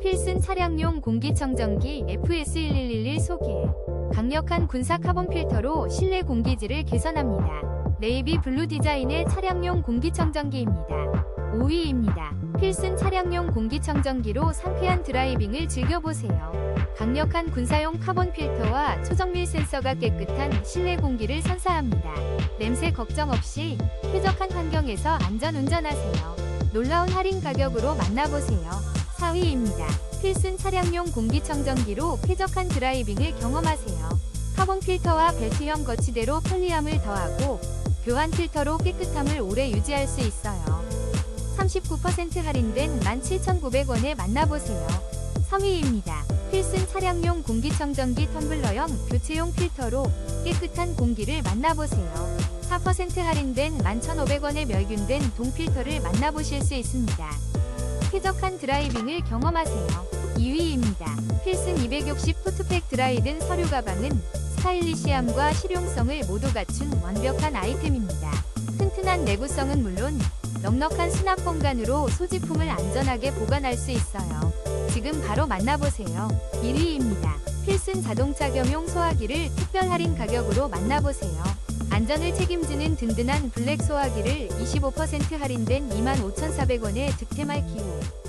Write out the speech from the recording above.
필승 차량용 공기청정기 FS1111 소개. 강력한 군사 카본 필터로 실내 공기질을 개선합니다. 네이비 블루 디자인의 차량용 공기청정기입니다. 5위입니다. 필승 차량용 공기청정기로 상쾌한 드라이빙을 즐겨보세요. 강력한 군사용 카본 필터와 초정밀 센서가 깨끗한 실내 공기를 선사합니다. 냄새 걱정 없이 쾌적한 환경에서 안전 운전하세요. 놀라운 할인 가격으로 만나보세요. 4위입니다. 필승 차량용 공기청정기로 쾌적한 드라이빙을 경험하세요. 카본 필터와 벨트형 거치대로 편리함을 더하고 교환 필터로 깨끗함을 오래 유지할 수 있어요. 39% 할인된 17,900원에 만나보세요. 3위입니다. 필승 차량용 공기청정기 텀블러형 교체용 필터로 깨끗한 공기를 만나보세요. 4% 할인된 11,500원에 멸균된 동필터를 만나보실 수 있습니다. 쾌적한 드라이빙을 경험하세요. 2위입니다. 필승 260 포트팩 드라이든 서류 가방은 스타일리시함과 실용성을 모두 갖춘 완벽한 아이템입니다. 튼튼한 내구성은 물론 넉넉한 수납 공간으로 소지품을 안전하게 보관할 수 있어요. 지금 바로 만나보세요. 1위입니다. 필승 자동차 겸용 소화기를 특별 할인 가격으로 만나보세요. 안전을 책임지는 든든한 블랙 소화기를 25% 할인된 25,400원에 득템할 기회.